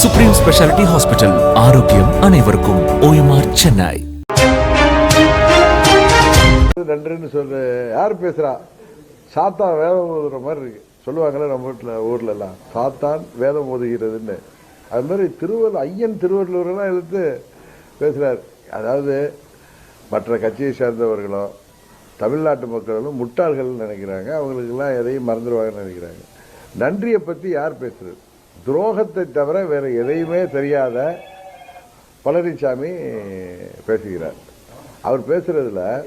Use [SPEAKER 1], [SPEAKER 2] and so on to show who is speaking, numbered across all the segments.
[SPEAKER 1] Supreme speciality hospital ஆரோக்கியம் அனைவருக்கும் OMR Chennai
[SPEAKER 2] நன்றின்னு சொல்ற யார் பேசுறா? சாத்தா வேதம் ஓதுற மாதிரி இருக்கு. சொல்லுவாங்கல்ல நம்ம வீட்டில் ஊர்ல எல்லாம் சாத்தான் வேதம் ஓதுகிறதுன்னு. அது மாதிரி திருவள்ளுவர் ஐயன் திருவள்ளுவரெல்லாம் எடுத்து பேசுறார். அதாவது மற்ற கட்சியை சேர்ந்தவர்களும் தமிழ்நாட்டு மக்களும் முட்டாள்கள்னு நினைக்கிறாங்க. அவங்களுக்கெல்லாம் எதையும் மறந்துடுவாங்கன்னு நினைக்கிறாங்க. நன்றியை பற்றி யார் பேசுறது? துரோகத்தை தவிர வேற எதையுமே தெரியாத பழனிசாமி பேசுகிறார். அவர் பேசுறதுல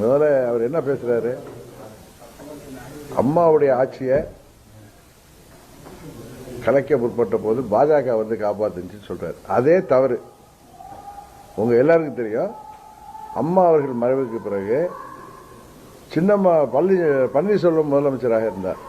[SPEAKER 2] முதல்ல அவர் என்ன பேசுறாரு? அம்மாவுடைய ஆட்சியை கலைக்க முற்பட்ட போது பாஜக வந்து காப்பாத்துச்சுன்னு சொல்றாரு. அதே தவறு. உங்க எல்லாருக்கும் தெரியும். அம்மா அவர்கள் மறைவுக்கு பிறகு சின்னம்மா பள்ளி பன்னீர்செல்வம் முதலமைச்சராக இருந்தார்.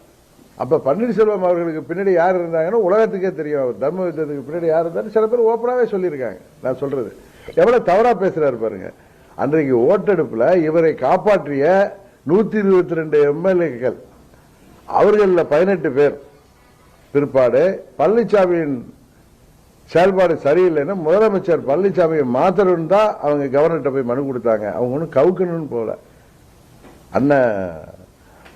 [SPEAKER 2] அப்ப பன்னீர்செல்வம் அவர்களுக்கு பின்னாடி யார் இருந்தாங்கன்னு உலகத்துக்கே தெரியும். அவர் தர்ம யுத்தத்துக்கு பின்னாடி யார் இருந்தாரு சில பேர் ஓப்பனாவே சொல்லியிருக்காங்க. நான் சொல்றது. எவ்வளவு தவறா பேசுறாரு பாருங்க. அன்றைக்கு ஓட்டெடுப்புல இவரை காப்பாற்றிய நூத்தி இருபத்தி ரெண்டு எம்எல்ஏக்கள். அவர்களில் பதினெட்டு பேர். பிற்பாடு பழனிசாமியின் செயல்பாடு சரியில்லைன்னு முதலமைச்சர் பழனிசாமியை மாத்தணும் தான் அவங்க கவர்னர்கிட்ட போய் மனு கொடுத்தாங்க. அவங்க ஒன்றும் கவுக்கணும்னு போகல. அண்ணன்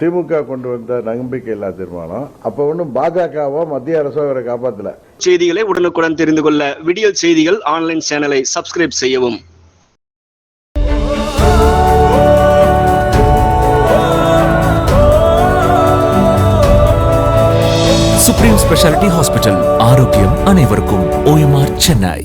[SPEAKER 2] திமுக கொண்டு வந்த நம்பிக்கையில்லா தீர்மானம். அப்போ ஒன்றும் பாஜகவோ மத்திய அரசோ அவரை காப்பாற்றல
[SPEAKER 3] செய்திகளை உடனுக்குடன் தெரிந்து கொள்ள விடியல் செய்திகள் ஆன்லைன் சேனலை சப்ஸ்கிரைப் செய்யவும்.
[SPEAKER 1] சுப்ரீம் ஸ்பெஷாலிட்டி ஹாஸ்பிட்டல் ஆரோக்கியம் அனைவருக்கும் ஓஎம்ஆர் சென்னை